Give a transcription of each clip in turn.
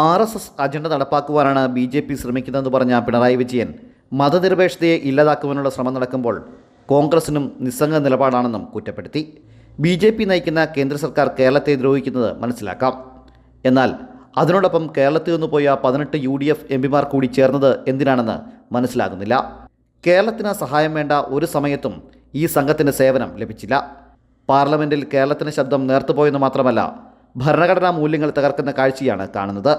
R S S agenda നടപ്പാക്കുവാനാണ് B J P ശ്രമിക്കുന്നതെന്ന് പറഞ്ഞ പിണറായി വിജയൻ മതനിരപേക്ഷതയെ ഇല്ലാതാക്കുവാനുള്ള ശ്രമം നടക്കുമ്പോൾ കോൺഗ്രസിനും നിസ്സംഗ നിലപാടാണെന്നും കുറ്റപ്പെടുത്തി. ബി ജെ പി നയിക്കുന്ന കേന്ദ്ര സർക്കാർ കേരളത്തെ ദ്രോഹിക്കുന്നത് മനസ്സിലാക്കാം. എന്നാൽ അതിനോടൊപ്പം കേരളത്തിൽ നിന്ന് പോയ പതിനെട്ട് യു ഡി എഫ് എം പിമാർ കൂടി ചേർന്നത് എന്തിനാണെന്ന് മനസ്സിലാകുന്നില്ല. കേരളത്തിന് സഹായം വേണ്ട ഒരു സമയത്തും ഈ സംഘത്തിന് സേവനം ലഭിച്ചില്ല. പാർലമെന്റിൽ കേരളത്തിന് ശബ്ദം നേർത്തുപോയെന്ന് മാത്രമല്ല ഭരണഘടനാ മൂല്യങ്ങൾ തകർക്കുന്ന കാഴ്ചയാണ് കാണുന്നത്.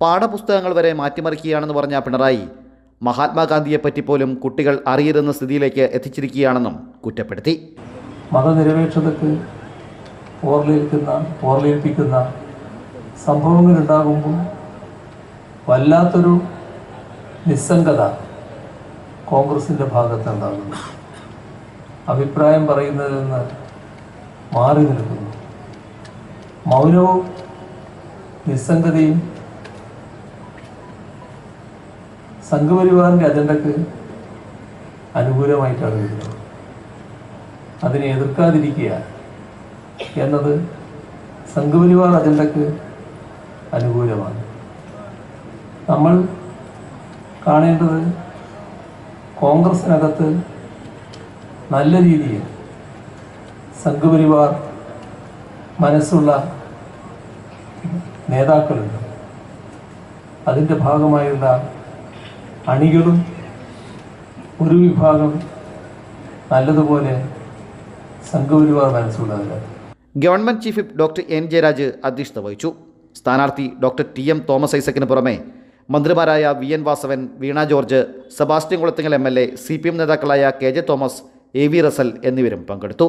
പാഠപുസ്തകങ്ങൾ വരെ മാറ്റിമറിക്കുകയാണെന്ന് പറഞ്ഞ പിണറായി മഹാത്മാഗാന്ധിയെപ്പറ്റി പോലും കുട്ടികൾ അറിയരുന്ന സ്ഥിതിയിലേക്ക് എത്തിച്ചിരിക്കുകയാണെന്നും കുറ്റപ്പെടുത്തി. മതനിരപേക്ഷതയ്ക്ക് പോർലേൽക്കുന്ന പോർലേൽപ്പിക്കുന്ന സംഭവങ്ങൾ ഉണ്ടാകുമ്പോൾ വല്ലാത്തൊരു നിസ്സംഗത കോൺഗ്രസിന്റെ ഭാഗത്തുണ്ടാകുന്നു അഭിപ്രായം പറയുന്നതിൽ നിന്ന് മാറി നിൽക്കുന്നു. മൗനവും നിസ്സംഗതയും സംഘപരിവാറിന്റെ അജണ്ടക്ക് അനുകൂലമായിട്ടാണ് വരുന്നത്. അതിനെ എതിർക്കാതിരിക്കുക എന്നത് സംഘപരിവാർ അജണ്ടക്ക് അനുകൂലമാണ്. നമ്മൾ കാണേണ്ടത് കോൺഗ്രസിനകത്ത് നല്ല രീതിയിൽ സംഘപരിവാർ മനസ്സുള്ള നേതാക്കളുണ്ട്. അതിന്റെ ഭാഗമായുള്ള അണികളും ഒരു വിഭാഗം നല്ലതുപോലെ Sangh Parivar മനസ്സുള്ളവരാണ്. Government chief doctor N Jayaraj അധ്യക്ഷത വഹിച്ചു. സ്ഥാനാർത്ഥി ഡോക്ടർ ടി എം തോമസ് ഐസക്കിന് പുറമെ മന്ത്രിമാരായ V N Vasavan Veena George Sebastian Kulathingal M L A C P M നേതാക്കളായ K J Thomas A V Russell എന്നിവരും പങ്കെടുത്തു.